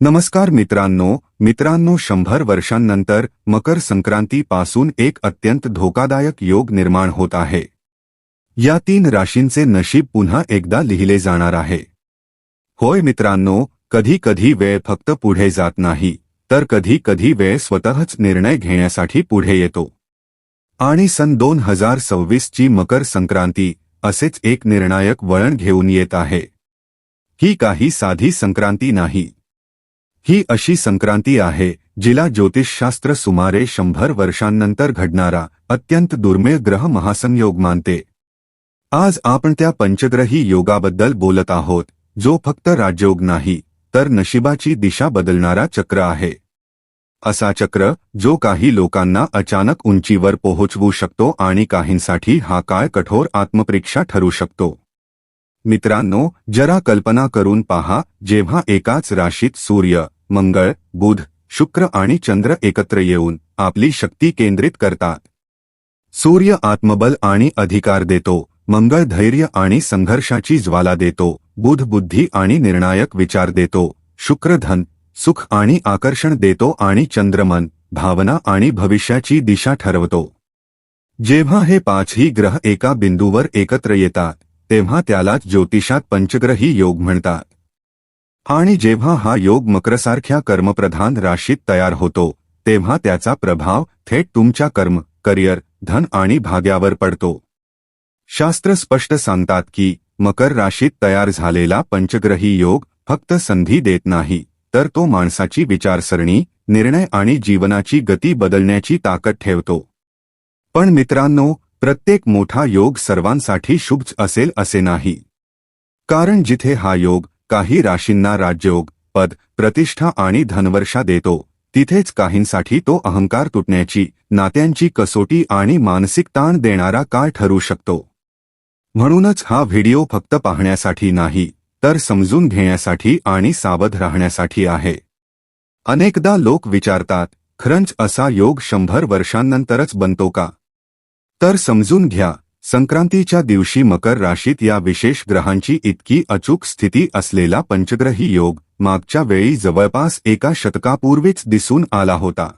नमस्कार मित्रांनो मित्रांनो शंभर वर्षांनंतर मकर संक्रांतीपासून एक अत्यंत धोकादायक योग निर्माण होत आहे. या तीन राशींचे नशीब पुन्हा एकदा लिहिले जाणार आहे. होय मित्रांनो कधी कधी वेळ फक्त पुढे जात नाही तर कधी कधी वेळ स्वतःच निर्णय घेण्यासाठी पुढे येतो. आणि सन दोन हजार सव्वीस ची मकर संक्रांती असेच एक निर्णायक वळण घेऊन येत आहे. ही काही साधी संक्रांती नाही. ही अशी संक्रांती आहे, जिला ज्योतिषशास्त्र सुमारे शंभर वर्षांनंतर घडणारा अत्यंत दुर्मिळ ग्रह महासंयोग मानते. आज आपण त्या पंचग्रही योगाबद्दल बोलत आहोत, जो फक्त राजयोग नाही, तर नशिबाची दिशा बदलणारा चक्र आहे. असा चक्र, जो काही लोकांना अचानक उंचीवर पोहोचवू शकतो आणि काहींसाठी हा काळ कठोर आत्मपरीक्षा ठरू शकतो. मित्रांनो, जरा कल्पना करून पहा, जेव्हा एकाच राशीत सूर्य मंगळ बुध शुक्र आणि चंद्र एकत्र येऊन आपली शक्ती केंद्रित करतात. सूर्य आत्मबल आणि अधिकार देतो मंगळ धैर्य आणि संघर्षाची ज्वाला देतो बुध बुद्धी आणि निर्णायक विचार देतो शुक्र धन सुख आणि आकर्षण देतो आणि चंद्रमन भावना आणि भविष्याची दिशा ठरवतो. जेव्हा हे पाचही ग्रह एका बिंदूवर एकत्र येतात तेव्हा त्यालाच ज्योतिषात पंचग्रही योग म्हणतात. आणि जेव्हा हा योग मकरसारख्या कर्मप्रधान राशीत तयार होतो तेव्हा त्याचा प्रभाव थेट तुमच्या कर्म करिअर धन आणि भाग्यावर पडतो. शास्त्र स्पष्ट सांगतात की मकर राशीत तयार झालेला पंचग्रही योग फक्त संधी देत नाही तर तो माणसाची विचारसरणी निर्णय आणि जीवनाची गती बदलण्याची ताकद ठेवतो. पण मित्रांनो प्रत्येक मोठा योग सर्वांसाठी शुभ असेल असे नाही. कारण जिथे हा योग काही राशींना राज्योग पद प्रतिष्ठा आणि धनवर्षा देतो. तिथेच काहींसाठी तो अहंकार तुटण्याची नात्यांची कसोटी आणि मानसिक ताण देणारा काळ ठरू शकतो. म्हणूनच हा व्हिडिओ फक्त पाहण्यासाठी नाही तर समजून घेण्यासाठी आणि सावध राहण्यासाठी आहे. अनेकदा लोक विचारतात खरंच असा योग शंभर वर्षांनंतरच बनतो का? तर समजून घ्या संक्रांतीच्या दिवशी मकर राशीत या विशेष ग्रहांची इतकी अचूक स्थिती असलेला पंचग्रही योग मागच्या वेळी जवळपास एका शतकापूर्वीच दिसून आला होता.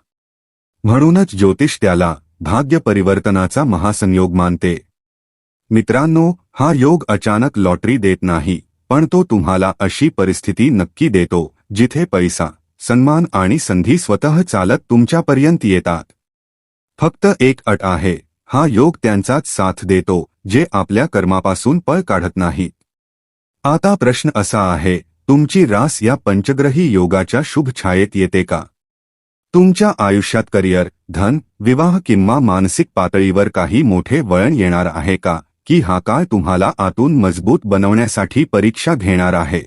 म्हणूनच ज्योतिष त्याला भाग्य परिवर्तनाचा महासंयोग मानते. मित्रांनो हा योग अचानक लॉटरी देत नाही पण तो तुम्हाला अशी परिस्थिती नक्की देतो जिथे पैसा सन्मान आणि संधी स्वतः चालत तुमच्यापर्यंत येतात. फक्त एक अट आहे हा योग त्यांचाच साथ देतो जे आपल्या कर्मापासून पळ काढत नाहीत. आता प्रश्न असा आहे तुमची रास या पंचग्रही योगाच्या शुभ छायेत येते का? तुमच्या आयुष्यात करिअर धन विवाह किंवा मानसिक पातळीवर काही मोठे वळण येणार आहे का की हा काळ तुम्हाला आतून मजबूत बनवण्यासाठी परीक्षा घेणार आहे?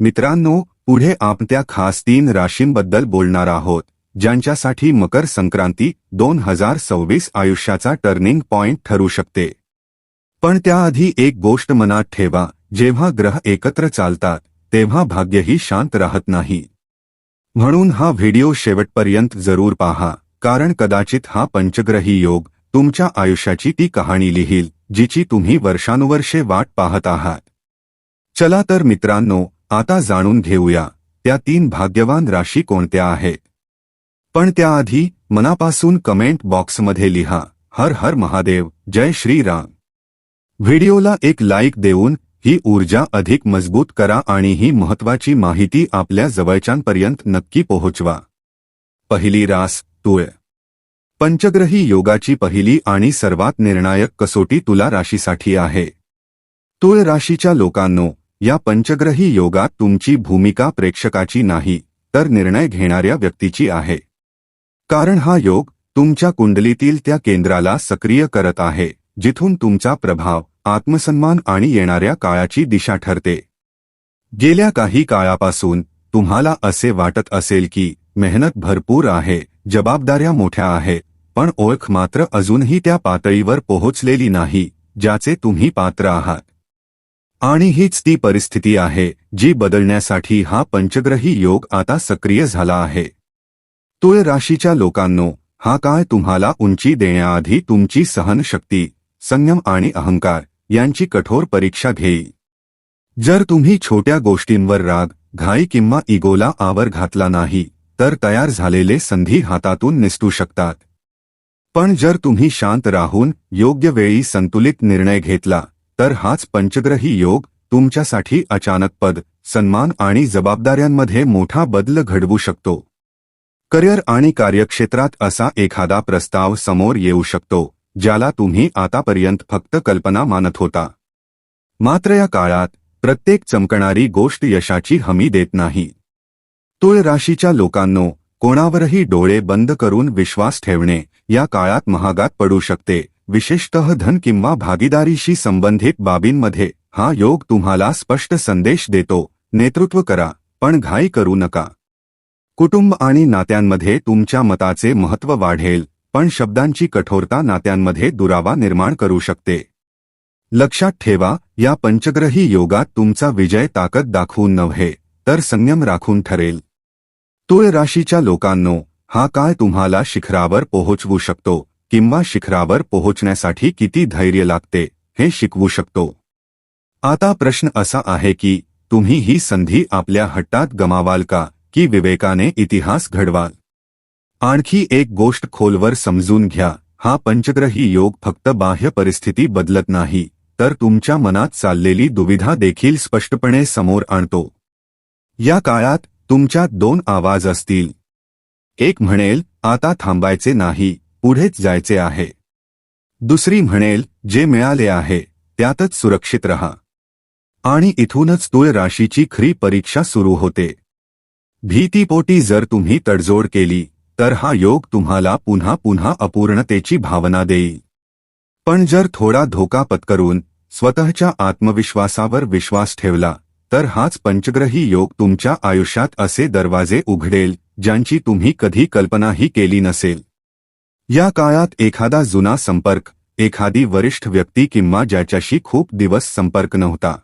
मित्रांनो पुढे आपण त्या खास तीन राशींबद्दल बोलणार आहोत. ज्यांच्यासाठी मकर संक्रांती दोन हजार सव्वीस आयुष्याचा टर्निंग पॉइंट ठरू शकते. पण त्याआधी एक गोष्ट मनात ठेवा जेव्हा ग्रह एकत्र चालतात तेव्हा भाग्यही शांत राहत नाही. म्हणून हा व्हिडिओ शेवटपर्यंत जरूर पहा कारण कदाचित हा पंचग्रही योग तुमच्या आयुष्याची ती कहाणी लिहील जिची तुम्ही वर्षानुवर्षे वाट पाहत आहात. चला तर मित्रांनो आता जाणून घेऊया त्या तीन भाग्यवान राशी कोणत्या आहेत? पण त्याआधी मनापासून कमेंट बॉक्समध्ये लिहा. हर हर महादेव जय श्रीराम. व्हिडिओला एक लाईक देऊन ही ऊर्जा अधिक मजबूत करा आणि ही महत्वाची माहिती आपल्या जवळच्यांपर्यंत नक्की पोहोचवा. पहिली रास तुळ. पंचग्रही योगाची पहिली आणि सर्वात निर्णायक कसोटी तुला राशीसाठी आहे. तुळ राशीच्या लोकांनो या पंचग्रही योगात तुमची भूमिका प्रेक्षकाची नाही तर निर्णय घेणाऱ्या व्यक्तीची आहे. कारण हा योग तुमच्या कुंडलीतील त्या केंद्राला सक्रिय करत आहे, जिथून तुमचा प्रभाव, आत्मसन्मान काळाची दिशा ठरते. काही काळापासून तुम्हाला असे वाटत असेल की मेहनत भरपूर आहे, जबाबदाऱ्या मोठ्या आहेत, पण ओळख मात्र अजूनही त्या पातळीवर पोहोचलेली नाही, ज्याचे तुम्ही पात्र आहात. आणि हीच ती परिस्थिती आहे, जी बदलण्यासाठी हा पंचग्रही योग आता सक्रिय झाला आहे. तुळ राशीच्या लोकांनो हा काळ तुम्हाला उंची देण्याआधी तुमची सहनशक्ती संयम आणि अहंकार यांची कठोर परीक्षा घेई. जर तुम्ही छोट्या गोष्टींवर राग घाई किंवा इगोला आवर घातला नाही तर तयार झालेले संधी हातातून निसटू शकतात. पण जर तुम्ही शांत राहून योग्य वेळी संतुलित निर्णय घेतला तर हाच पंचग्रही योग तुमच्यासाठी अचानक पद सन्मान आणि जबाबदाऱ्यांमध्ये मोठा बदल घडवू शकतो. करिअर आणि कार्यक्षेत्रात असा एखादा प्रस्ताव समोर येऊ शकतो ज्याला तुम्ही आतापर्यंत फक्त कल्पना मानत होता. मात्र या काळात प्रत्येक चमकणारी गोष्ट यशाची हमी देत नाही. तुळ राशीच्या लोकांनो कोणावरही डोळे बंद करून विश्वास ठेवणे या काळात महागात पडू शकते विशेषतः धन किंवा भागीदारीशी संबंधित बाबींमध्ये हा योग तुम्हाला स्पष्ट संदेश देतो नेतृत्व करा पण घाई करू नका. कुटुंब आणि नात्यांमध्ये तुमच्या मताचे महत्त्व वाढेल पण शब्दांची कठोरता नात्यांमध्ये दुरावा निर्माण करू शकते. लक्षात ठेवा या पंचग्रही योगात तुमचा विजय ताकद दाखवून नव्हे तर संयम राखून ठरेल. तुळ राशीच्या लोकांनो हा काळ तुम्हाला शिखरावर पोहोचवू शकतो किंवा शिखरावर पोहोचण्यासाठी किती धैर्य लागते हे शिकवू शकतो. आता प्रश्न असा आहे की तुम्ही ही संधी आपल्या हट्टात गमावाल का? की विवेकाने इतिहास घडवाल. आणखी एक गोष्ट खोलवर समजून घ्या हा पंचग्रही योग फक्त बाह्य परिस्थिती बदलत नाही तर तुमच्या मनात चाललेली दुविधा देखील स्पष्टपणे समोर आणतो. या काळात तुमच्यात दोन आवाज असतील. एक म्हणेल आता थांबायचे नाही पुढेच जायचे आहे. दुसरी म्हणेल जे मिळाले आहे त्यातच सुरक्षित रहा. आणि इथूनच तुळ राशीची खरी परीक्षा सुरू होते. भीतीपोटी जर तुम्ही तडजोड केली तर हा योग तुम्हाला पुन्हा पुन्हा अपूर्णतेची भावना देईल. पण जर थोडा धोका पत्करून स्वतःच्या आत्मविश्वासावर विश्वास ठेवला तर हाच पंचग्रही योग तुमच्या आयुष्यात असे दरवाजे उघडेल ज्यांची तुम्ही कधी कल्पनाही केली नसेल. या काळात एखादा जुना संपर्क एखादी वरिष्ठ व्यक्ती किंवा ज्याच्याशी खूप दिवस संपर्क नव्हता.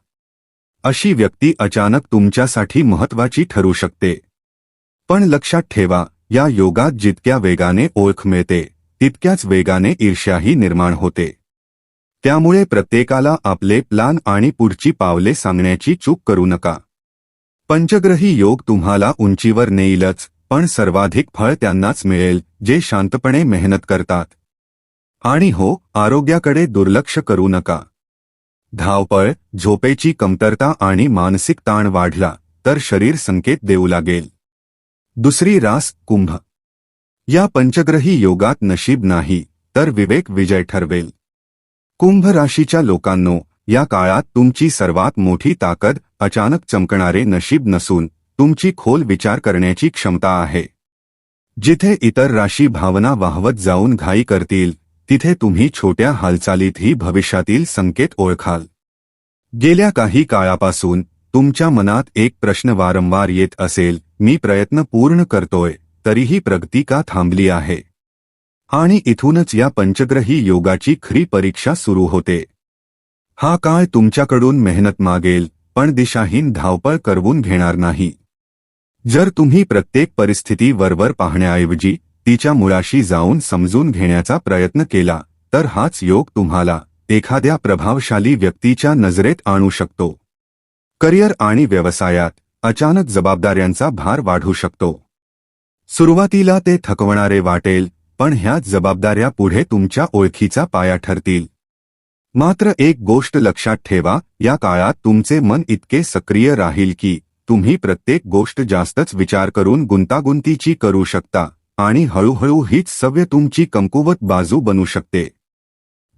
अशी व्यक्ती अचानक तुमच्यासाठी महत्वाची ठरू शकते. पण लक्षात ठेवा या योगात जितक्या वेगाने ओळख मिळते तितक्याच वेगाने ईर्ष्याही निर्माण होते. त्यामुळे प्रत्येकाला आपले प्लान आणि पुढची पावले सांगण्याची चूक करू नका. पंचग्रही योग तुम्हाला उंचीवर नेईलच पण सर्वाधिक फळ त्यांनाच मिळेल जे शांतपणे मेहनत करतात. आणि हो आरोग्याकडे दुर्लक्ष करू नका. धावपळ झोपेची कमतरता आणि मानसिक ताण वाढला तर शरीर संकेत देऊ लागेल. दुसरी रास कुंभ. या पंचग्रही योगात नशीब नाही तर विवेक विजय ठरवेल. कुंभ राशीच्या लोकांनो या काळात तुमची सर्वात मोठी ताकद अचानक चमकणारे नशीब नसून तुमची खोल विचार करण्याची क्षमता आहे. जिथे इतर राशी भावना वाहवत जाऊन घाई करतील तिथे तुम्ही छोट्या हालचालीतही भविष्यातील संकेत ओळखाल. गेल्या काही काळापासून तुमच्या मनात एक प्रश्न वारंवार येत असेल मी प्रयत्न पूर्ण करतोय तरीही प्रगती का थांबली आहे? आणि इथूनच या पंचग्रही योगाची खरी परीक्षा सुरू होते. हा काळ तुमच्याकडून मेहनत मागेल पण दिशाहीन धावपळ करवून घेणार नाही. जर तुम्ही प्रत्येक परिस्थिती वरवर पाहण्याऐवजी तिच्या मुळाशी जाऊन समजून घेण्याचा प्रयत्न केला तर हाच योग तुम्हाला एखाद्या प्रभावशाली व्यक्तीच्या नजरेत आणू शकतो. करिअर आणि व्यवसायात अचानक जबाबदाऱ्यांचा भार वाढू शकतो. सुरुवातीला ते थकवणारे वाटेल पण ह्याच जबाबदाऱ्या पुढे तुमच्या ओळखीचा पाया ठरतील. मात्र एक गोष्ट लक्षात ठेवा या काळात तुमचे मन इतके सक्रिय राहील की तुम्ही प्रत्येक गोष्ट जास्तच विचार करून गुंतागुंतीची करू शकता आणि हळूहळू हीच सव्य तुमची कमकुवत बाजू बनू शकते.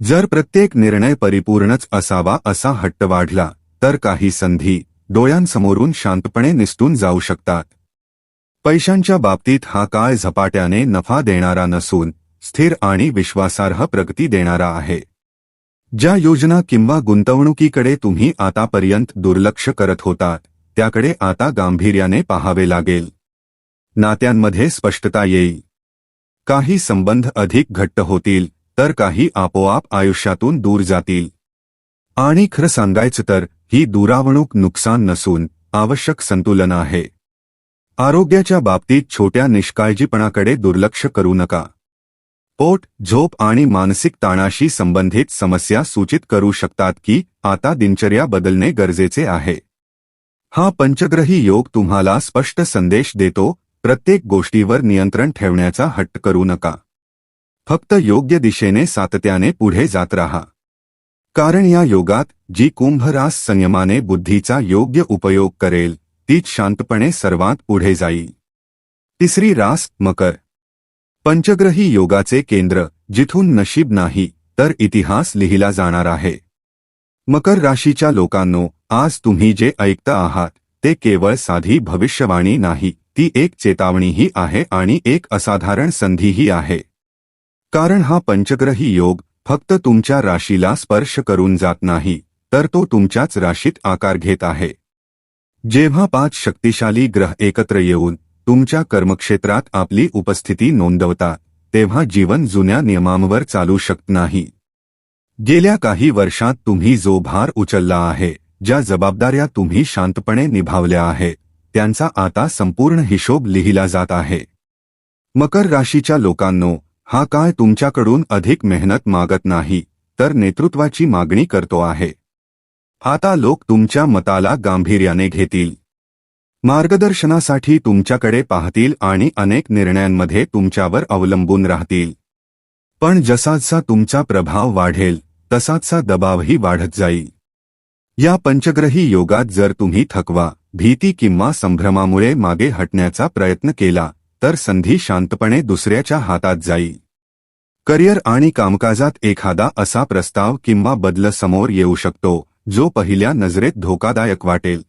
जर प्रत्येक निर्णय परिपूर्णच असावा असा हट्ट वाढला तर काही संधी डोळ्यांसमोरून शांतपणे निसटून जाऊ शकतात. पैशांच्या बाबतीत हा काळ झपाट्याने नफा देणारा नसून स्थिर आणि विश्वासार्ह प्रगती देणारा आहे. ज्या योजना किंवा गुंतवणुकीकडे तुम्ही आतापर्यंत दुर्लक्ष करत होतात त्याकडे आता गांभीर्याने पाहावे लागेल. नात्यांमध्ये स्पष्टता येईल. काही संबंध अधिक घट्ट होतील तर काही आपोआप आयुष्यातून दूर जातील. आणि खरं सांगायचं तर ही दुरावणूक नुकसान नसून आवश्यक संतुलन आहे. आरोग्याच्या बाबतीत छोट्या निष्काळजीपणाकडे दुर्लक्ष करू नका. पोट झोप आणि मानसिक ताणाशी संबंधित समस्या सूचित करू शकतात की आता दिनचर्या बदलणे गरजेचे आहे. हा पंचग्रही योग तुम्हाला स्पष्ट संदेश देतो प्रत्येक गोष्टीवर नियंत्रण ठेवण्याचा हट्ट करू नका. फक्त योग्य दिशेने सातत्याने पुढे जात राहा. कारण या योगात जी कुंभरास संयमाने बुद्धीचा योग्य उपयोग करेल तीच शांतपणे सर्वात पुढे जाईल. तिसरी रास मकर. पंचग्रही योगाचे केंद्र जिथून नशीब नाही तर इतिहास लिहिला जाणार आहे. मकर राशीच्या लोकांनो आज तुम्ही जे ऐकता आहात ते केवळ साधी भविष्यवाणी नाही ती एक चेतावणीही आहे आणि एक असाधारण संधीही आहे. कारण हा पंचग्रही योग फक्त तुमच्या राशीला स्पर्श करून जात नाही तर तो तुमच्याच राशीत आकार घेत आहे. जेव्हा पाच शक्तिशाली ग्रह एकत्र येऊन तुमच्या कर्मक्षेत्रात आपली उपस्थिती नोंदवतात तेव्हा जीवन जुन्या नियमांवर चालू शकत नाही. गेल्या काही वर्षात तुम्ही जो भार उचलला आहे ज्या जबाबदाऱ्या तुम्ही शांतपणे निभावल्या आहेत त्यांचा आता संपूर्ण हिशोब लिहिला जात आहे. मकर राशीच्या लोकांनो हा काळ तुमच्याकडून अधिक मेहनत मागत नाही तर नेतृत्वाची मागणी करतो आहे. आता लोक तुमच्या मताला गांभीर्याने घेतील. मार्गदर्शनासाठी तुमच्याकडे पाहतील आणि अनेक निर्णयांमध्ये तुमच्यावर अवलंबून राहतील. पण जसाचा तुमचा प्रभाव वाढेल तसाचा दबावही वाढत जाईल. या पंचग्रही योगात जर तुम्ही थकवा भीती किंवा संभ्रमामुळे मागे हटण्याचा प्रयत्न केला तर संधी शांतपणे दुसऱ्याच्या हातात जाईल करिअर आणि कामकाजात एखादा असा प्रस्ताव किंवा बदल समोर येऊ शकतो जो पहिल्या नजरेत धोकादायक वाटेल.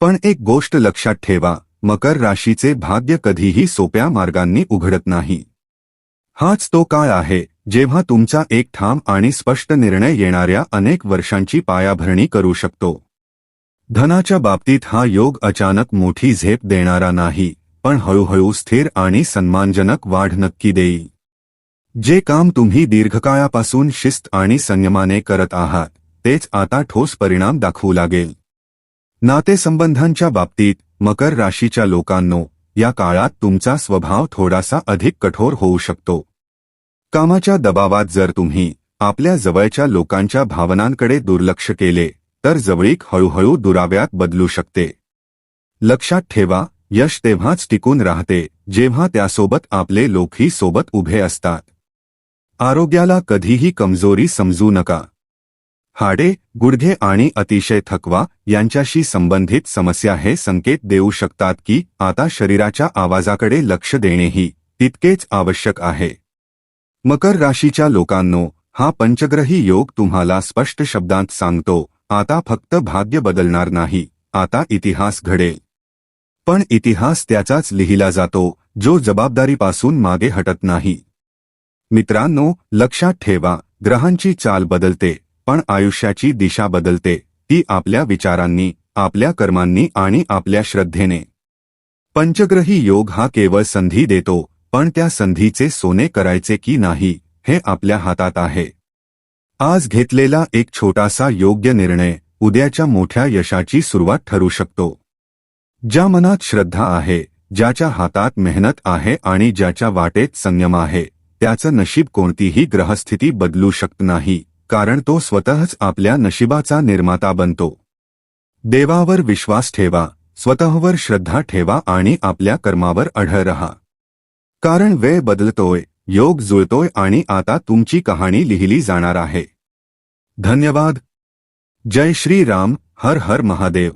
पण एक गोष्ट लक्षात ठेवा मकर राशीचे भाग्य कधीही सोप्या मार्गांनी उघडत नाही. हाच तो काळ आहे जेव्हा तुमचा एक ठाम आणि स्पष्ट निर्णय येणाऱ्या अनेक वर्षांची पायाभरणी करू शकतो. धनाच्या बाबतीत हा योग अचानक मोठी झेप देणारा नाही. पण हळूहळू स्थिर आणि सन्मानजनक वाढ नक्की देईल. जे काम तुम्ही दीर्घकाळापासून शिस्त आणि संयमाने करत आहात तेच आता ठोस परिणाम दाखवू लागेल. नातेसंबंधांच्या बाबतीत मकर राशीच्या लोकांनो या काळात तुमचा स्वभाव थोडासा अधिक कठोर होऊ शकतो. कामाच्या दबावात जर तुम्ही आपल्या जवळच्या लोकांच्या भावनांकडे दुर्लक्ष केले तर जवळीक हळूहळू दुराव्यात बदलू शकते. लक्षात ठेवा यश तेव्हाच टिकून राहते जेव्हा त्यासोबत आपले लोकही सोबत उभे असतात. आरोग्याला कधीही कमजोरी समजू नका. हाडे गुडघे आणि अतिशय थकवा यांच्याशी संबंधित समस्या हे संकेत देऊ शकतात की आता शरीराच्या आवाजाकडे लक्ष देणेही तितकेच आवश्यक आहे. मकर राशीच्या लोकांनो हा पंचग्रही योग तुम्हाला स्पष्ट शब्दांत सांगतो आता फक्त भाग्य बदलणार नाही आता इतिहास घडेल. पण इतिहास त्याचाच लिहिला जातो जो जबाबदारीपासून मागे हटत नाही. मित्रांनो लक्षात ठेवा ग्रहांची चाल बदलते पण आयुष्याची दिशा बदलते ती आपल्या विचारांनी आपल्या कर्मांनी आणि आपल्या श्रद्धेने. पंचग्रही योग हा केवळ संधी देतो पण त्या संधीचे सोने करायचे की नाही हे आपल्या हातात आहे. आज घेतलेला एक छोटासा योग्य निर्णय उद्याच्या मोठ्या यशाची सुरुवात ठरू शकतो. ज्या मनात श्रद्धा आहे ज्याच्या हातात मेहनत आहे आणि ज्याच्या वाटेत संयम आहे त्याचं नशीब कोणतीही ग्रहस्थिती बदलू शकत नाही कारण तो स्वतःच आपल्या नशिबाचा निर्माता बनतो. देवावर विश्वास ठेवा स्वतःवर श्रद्धा ठेवा आणि आपल्या कर्मावर अढळ रहा. कारण वेळ बदलतोय योग जुळतोय आणि आता तुमची कहाणी लिहिली जाणार आहे. धन्यवाद. जय श्री राम हर हर महादेव.